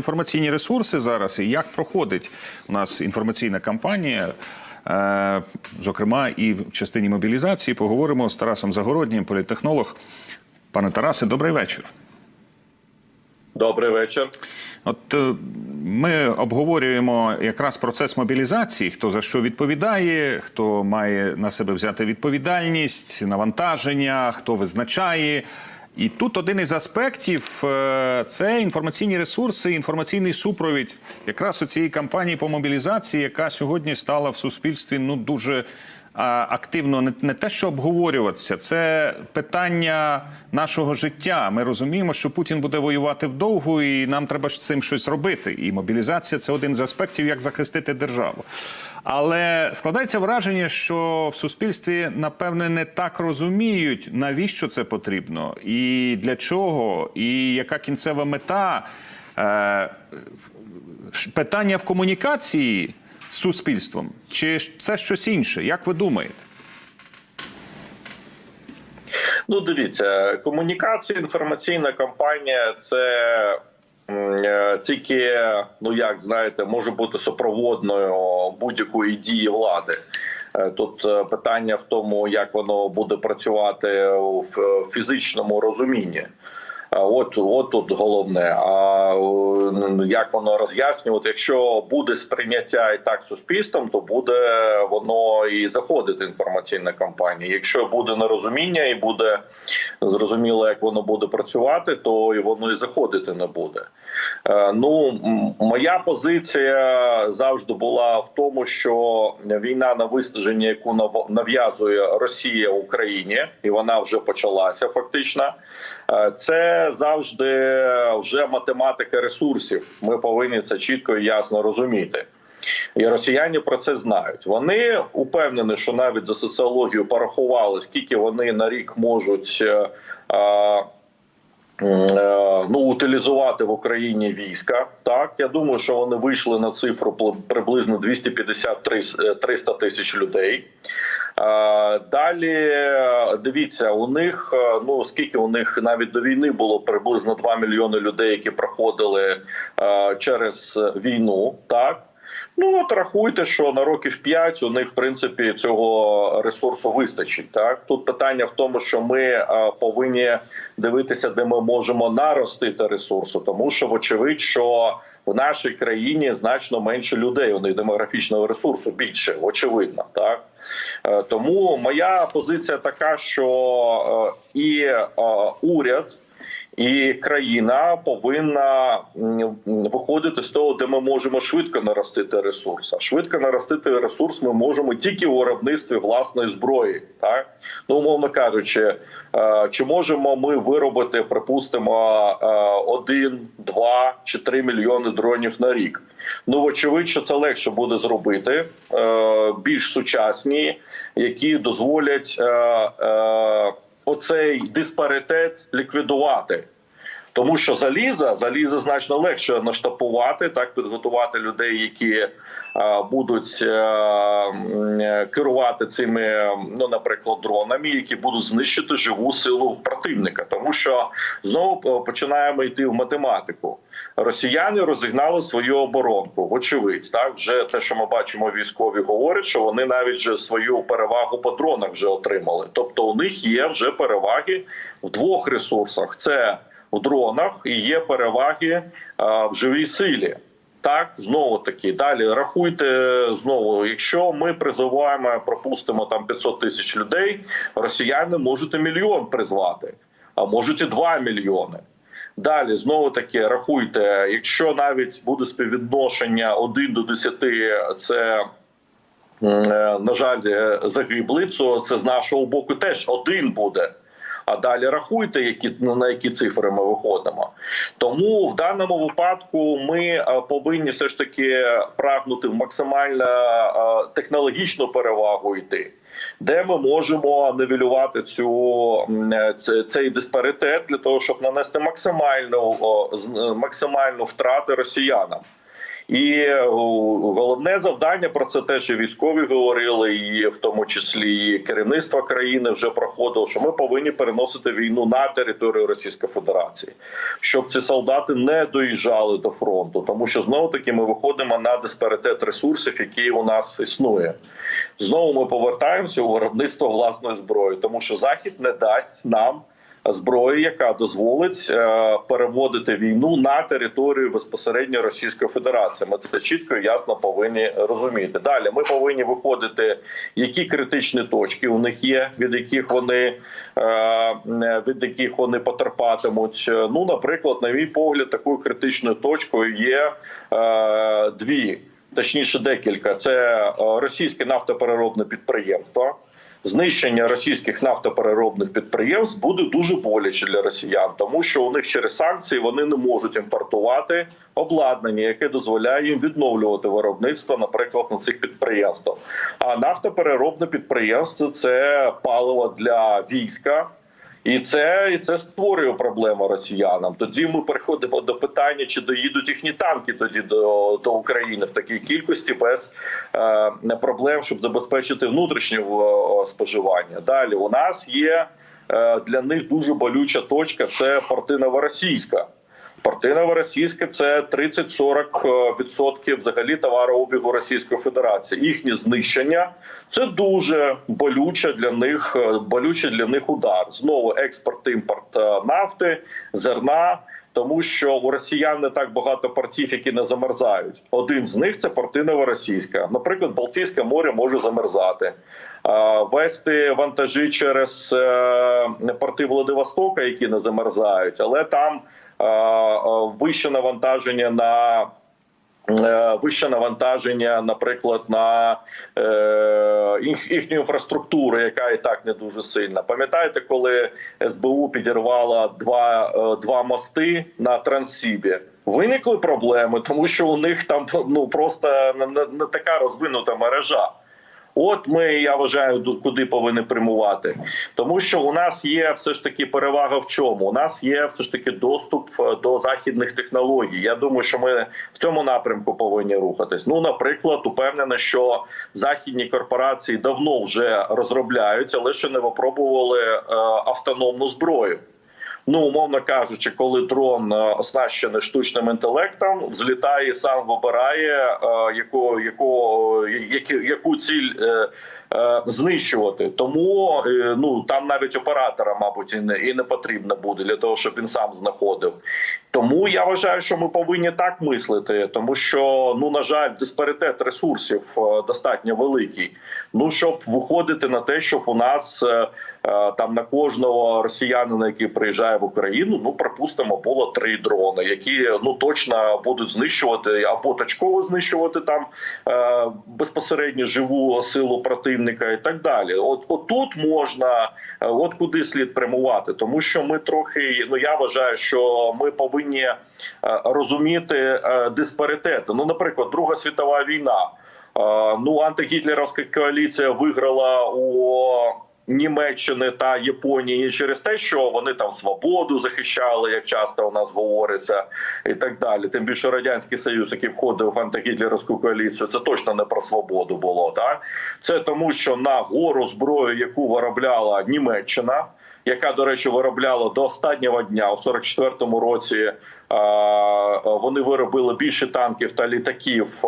інформаційні ресурси зараз і як проходить у нас інформаційна кампанія. Е, Зокрема, і в частині мобілізації поговоримо з Тарасом Загороднім, політтехнолог. Пане Тарасе, добрий вечір. Добрий вечір. От е, ми обговорюємо якраз процес мобілізації, хто за що відповідає, хто має на себе взяти відповідальність, навантаження, хто визначає. І тут один із аспектів е, це інформаційні ресурси, інформаційний супровід якраз у цієї кампанії по мобілізації, яка сьогодні стала в суспільстві ну дуже активно не, те, що обговорюватися, це питання нашого життя. Ми розуміємо, що Путін буде воювати вдовго, і нам треба з цим щось робити. І мобілізація це один з аспектів, як захистити державу. Але складається враження, що в суспільстві напевне не так розуміють, навіщо це потрібно, і для чого, і яка кінцева мета. Е, питання в комунікації з суспільством, чи це щось інше? Як ви думаєте? Ну, дивіться, комунікація, інформаційна кампанія це тільки, ну як знаєте, може бути супроводною будь-якої дії влади. Е, Тут е, питання в тому, як воно буде працювати в фізичному розумінні. От, от тут головне. А як воно роз'яснювати? Якщо буде сприйняття і так суспільством, то буде воно і заходити інформаційна кампанія. Якщо буде нерозуміння і буде зрозуміло, як воно буде працювати, то і воно і заходити не буде. Е, Ну, моя позиція завжди була в тому, що війна на вистеження, яку нав'язує Росія Україні, і вона вже почалася фактично. е, Це завжди вже математика ресурсів. Ми повинні це чітко і ясно розуміти. І росіяни про це знають. Вони упевнені, що навіть за соціологію порахували, скільки вони на рік можуть. Е, ну утилізувати в Україні війська. Так я думаю, що вони вийшли на цифру приблизно 250-300 тисяч людей. Е, Далі е, дивіться, у них е, ну скільки у них навіть до війни було приблизно 2 мільйони людей, які проходили е, через війну. Так Ну от рахуйте, що на років 5 у них в принципі цього ресурсу вистачить. Так тут питання в тому, що ми е, повинні дивитися, де ми можемо наростити ресурсу, тому що вочевидь, що в нашій країні значно менше людей. У них демографічного ресурсу більше, очевидно, так. Е, Тому моя позиція така, що е, і уряд. І країна повинна виходити з того, де ми можемо швидко наростити ресурс. А швидко наростити ресурс ми можемо тільки у виробництві власної зброї. Так ну умовно кажучи, е, чи можемо ми виробити, припустимо, е, один, два чи три мільйони дронів на рік? Ну вочевидь, що це легше буде зробити е, більш сучасні, які дозволять. Оцей диспаритет ліквідувати, тому що заліза заліза значно легше наштапувати, так підготувати людей, які е, будуть е, е, керувати цими, ну наприклад, дронами, які будуть знищити живу силу противника, тому що знову починаємо йти в математику. Росіяни розігнали свою оборонку. Вочевидь, так вже те, що ми бачимо, військові говорять, що вони навіть вже свою перевагу по дронах вже отримали. Тобто, у них є вже переваги в двох ресурсах: це в дронах і є переваги в живій силі. Так, знову таки далі рахуйте знову. Якщо ми призиваємо, пропустимо там 500 тисяч людей, росіяни можуть мільйон призвати, а можуть і 2 мільйони. Далі знову таки рахуйте, якщо навіть буде співвідношення 1 до 10, це е, на жаль е, то це з нашого боку теж один буде. А далі рахуйте, які ну, на які цифри ми виходимо. Тому в даному випадку ми е, повинні все ж таки прагнути в максимально е, технологічну перевагу йти, де ми можемо нивелювати цю е, це- цей диспаритет для того, щоб нанести максимальну максимальну втрати росіянам. І головне завдання про це теж і військові говорили, і в тому числі і керівництво країни вже проходило, що ми повинні переносити війну на територію Російської Федерації, щоб ці солдати не доїжджали до фронту, тому що знову таки ми виходимо на диспаритет ресурсів, який у нас існує. Знову ми повертаємося у виробництво власної зброї, тому що захід не дасть нам зброї, яка дозволить е, переводити війну на територію безпосередньо Російської Федерації. Ми це чітко і ясно повинні розуміти. Далі ми повинні виходити, які критичні точки у них є, від яких вони е, від яких вони потерпатимуть. Ну, наприклад, на мій погляд, такою критичною точкою є е, дві. Точніше, декілька це російське нафтопереробне підприємство. Знищення російських нафтопереробних підприємств буде дуже боляче для росіян, тому що у них через санкції вони не можуть імпортувати обладнання, яке дозволяє їм відновлювати виробництво, наприклад, на цих підприємствах. А нафтопереробне підприємство це паливо для війська. І це і це створює проблему росіянам. Тоді ми переходимо до питання, чи доїдуть їхні танки тоді до, до України в такій кількості без е, проблем, щоб забезпечити внутрішнє е, споживання. Далі у нас є е, для них дуже болюча точка. Це порти Новоросійська. Порти Новоросійська – це 30-40% взагалі товарообігу Російської Федерації. Їхнє знищення це дуже болюче для них, е, болюче для них удар. Знову експорт, імпорт е, нафти, зерна. Тому що у росіян не так багато портів, які не замерзають. Один з них це порти Новоросійська. Наприклад, Балтійське море може замерзати. Е, Вести вантажі через е, порти Владивостока, які не замерзають, але там е, е, вище навантаження на е, вище навантаження, наприклад, на е, їхню інфраструктуру, яка і так не дуже сильна. Пам'ятаєте, коли СБУ підірвала два, е, два мости на Транссібі? Виникли проблеми, тому що у них там ну просто не, не така розвинута мережа. От ми, я вважаю, куди повинні прямувати, тому що у нас є все ж таки перевага в чому? У нас є все ж таки доступ е, до західних технологій. Я думаю, що ми в цьому напрямку повинні рухатись. Ну, наприклад, упевнено, що західні корпорації давно вже розробляють, але ще не випробували е, автономну зброю. Ну, умовно кажучи, коли дрон е, оснащений штучним інтелектом, взлітає і сам вибирає, е, яку, яку, яку ціль е, е, знищувати. Тому е, ну там навіть оператора, мабуть, і не, і не потрібно буде для того, щоб він сам знаходив. Тому я вважаю, що ми повинні так мислити, тому що ну на жаль, диспаритет ресурсів е, достатньо великий. Ну щоб виходити на те, щоб у нас е, е, там на кожного росіянина, який приїжджає в Україну, ну припустимо, було три дрони, які ну точно будуть знищувати або точково знищувати там е, безпосередньо живу силу противника і так далі. От отут можна, е, от куди слід прямувати, тому що ми трохи, ну я вважаю, що ми повинні е, розуміти е, диспаритети. Ну, наприклад, Друга світова війна. Ну, антигітлерівська коаліція виграла у Німеччини та Японії через те, що вони там свободу захищали, як часто у нас говориться, і так далі. Тим більше радянський союз, який входив в антигітлерівську коаліцію, це точно не про свободу було. Так це тому, що на гору зброю, яку виробляла Німеччина. Яка, до речі, виробляла до останнього дня у 44-му році. Вони виробили більше танків та літаків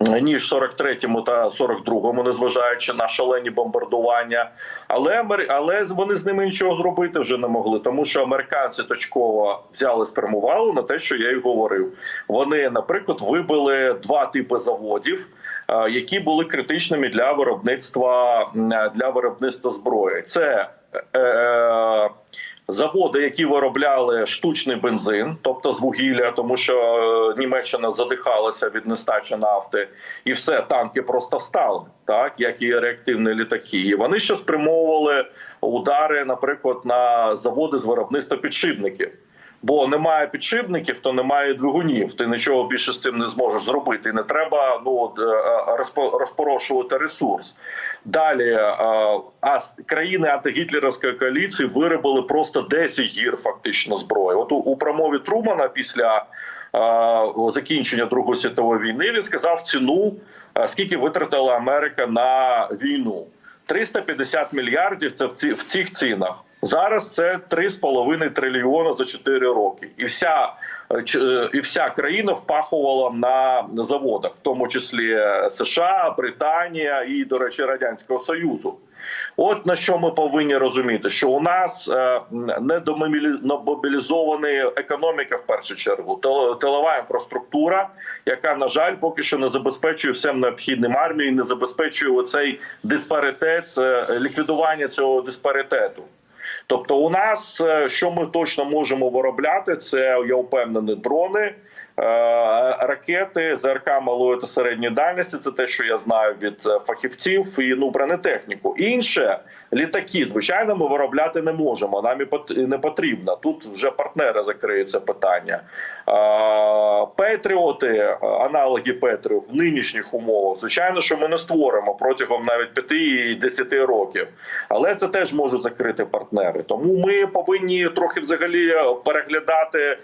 ніж 43-му та 42-му, незважаючи на шалені бомбардування. Але але вони з ними нічого зробити вже не могли, тому що американці точково взяли спрямували на те, що я й говорив. Вони, наприклад, вибили два типи заводів. е, Які були критичними для виробництва для виробництва зброї, це е, е, заводи, які виробляли штучний бензин, тобто з вугілля, тому що е, Німеччина задихалася від нестачі нафти, і все танки просто встали, так як і реактивні літаки. І вони ще спрямовували удари, наприклад, на заводи з виробництва підшипників. Бо немає підшипників, то немає двигунів. Ти нічого більше з цим не зможеш зробити. Не треба ну от, е, розпорошувати ресурс. Далі е, а країни антигітлерівської коаліції виробили просто 10 гір фактично зброї. От у, у промові Трумана після е, закінчення Другої світової війни. Він сказав ціну, е, скільки витратила Америка на війну. 350 мільярдів це в ці- в цих цінах. Зараз це 3,5 трильйона за 4 роки, і вся е, е, і вся країна впахувала на заводах, в тому числі е, США, Британія і, до речі, Радянського Союзу. От на що ми повинні розуміти, що у нас недомобілізована економіка в першу чергу, тел- тилова інфраструктура, яка на жаль поки що не забезпечує всім необхідним армії, не забезпечує оцей диспаритет, ліквідування цього диспаритету. Тобто, у нас е, що ми точно можемо виробляти, це я впевнений, дрони. Е, Ракети ЗРК малої та середньої дальності це те, що я знаю від е, фахівців, і ну бронетехніку. Інше літаки, звичайно, ми виробляти не можемо. Нам і не потрібно. Тут вже партнери закриють це питання. Е, Петріоти, е, аналоги Петріо в нинішніх умовах, звичайно, що ми не створимо протягом навіть 5 і 10 років. Але це теж можуть закрити партнери. Тому ми повинні трохи взагалі переглядати е,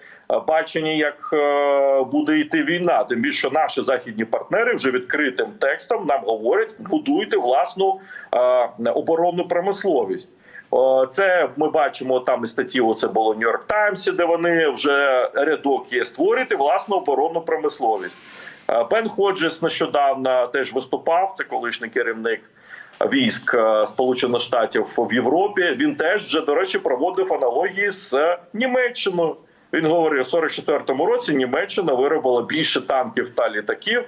бачення, як е, буде йти війна. Тим більше наші західні партнери вже відкритим текстом нам говорять: будуйте власну е, оборонну промисловість. Це ми бачимо там і статті. Оце було Нью-Йорк Таймсі, де вони вже рядок є створити власну оборонну промисловість. Е, Бен Ходжес нещодавно теж виступав. Це колишній керівник військ е, Сполучених Штатів в Європі. Він теж вже до речі проводив аналогії з е, Німеччиною. Він говорив, у 44-му році Німеччина виробила більше танків та літаків.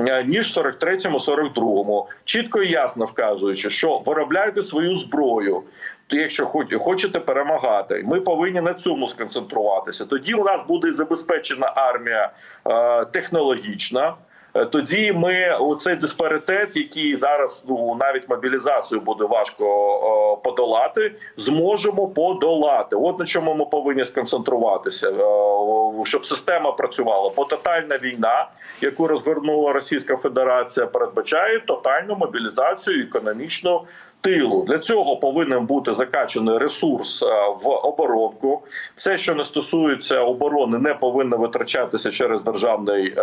е, Ніж в 43-му, 42-му. чітко і ясно вказуючи, що виробляйте свою зброю. Якщо хоч- хочете перемагати, ми повинні на цьому сконцентруватися. Тоді у нас буде забезпечена армія е, технологічна. Е, Тоді ми оцей диспаритет, який зараз ну навіть мобілізацію буде важко о, подолати, зможемо подолати. От на чому ми повинні сконцентруватися, е, щоб система працювала. Бо тотальна війна, яку розгорнула Російська Федерація, передбачає тотальну мобілізацію економічну тилу. Для цього повинен бути закачаний ресурс е, в оборонку. Все, що не стосується оборони, не повинно витрачатися через державний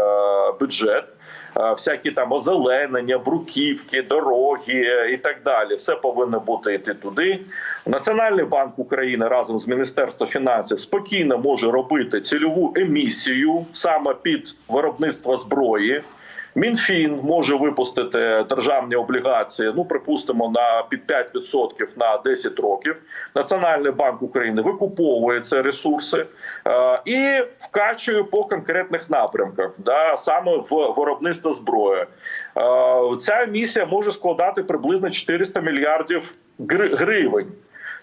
бюджет. Всякі там озеленення, бруківки, дороги е, і так далі, все повинно бути йти туди. Національний банк України разом з Міністерством фінансів спокійно може робити цільову емісію саме під виробництво зброї. Мінфін може випустити державні облігації, ну припустимо, на під 5% на 10 років. Національний банк України викуповує ці ресурси е, і вкачує по конкретних напрямках, да, саме в виробництво зброї. Е, ця місія може складати приблизно 400 мільярдів гривень.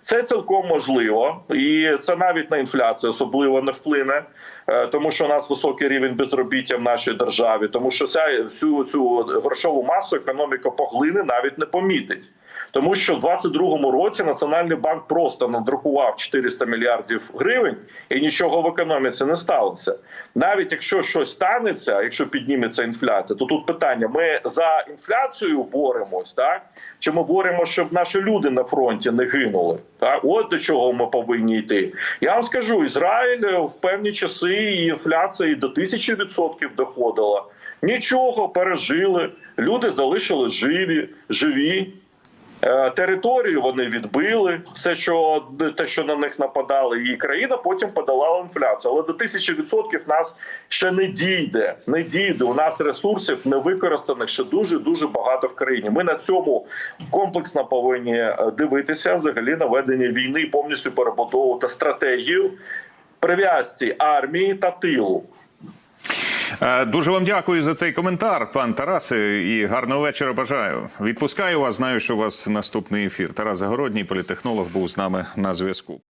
Це цілком можливо, і це навіть на інфляцію особливо не вплине, е, тому що у нас високий рівень безробіття в нашій державі, тому що ця всю цю грошову масу економіка поглине навіть не помітить. Тому що в 22-му році Національний банк просто надрукував 400 мільярдів гривень і нічого в економіці не сталося. Навіть якщо щось станеться, якщо підніметься інфляція, то тут питання: ми за інфляцію боремось, так чи ми боремося, щоб наші люди на фронті не гинули? Так, от до чого ми повинні йти. Я вам скажу, Ізраїль в певні часи і інфляція до тисячі відсотків доходила. Нічого пережили, люди залишили живі, живі. Е, Територію вони відбили, все, що те, що на них нападали, і країна потім подолала інфляцію. Але до тисячі відсотків нас ще не дійде. Не дійде. У нас ресурсів не використаних ще дуже дуже багато в країні. Ми на цьому комплексно повинні е, дивитися взагалі на ведення війни повністю перебудовувати стратегію прив'язці армії та тилу. Е, Дуже вам дякую за цей коментар, пан Тарасе, і гарного вечора бажаю. Відпускаю вас. Знаю, що у вас наступний ефір. Тарас Загородній, політехнолог, був з нами на зв'язку.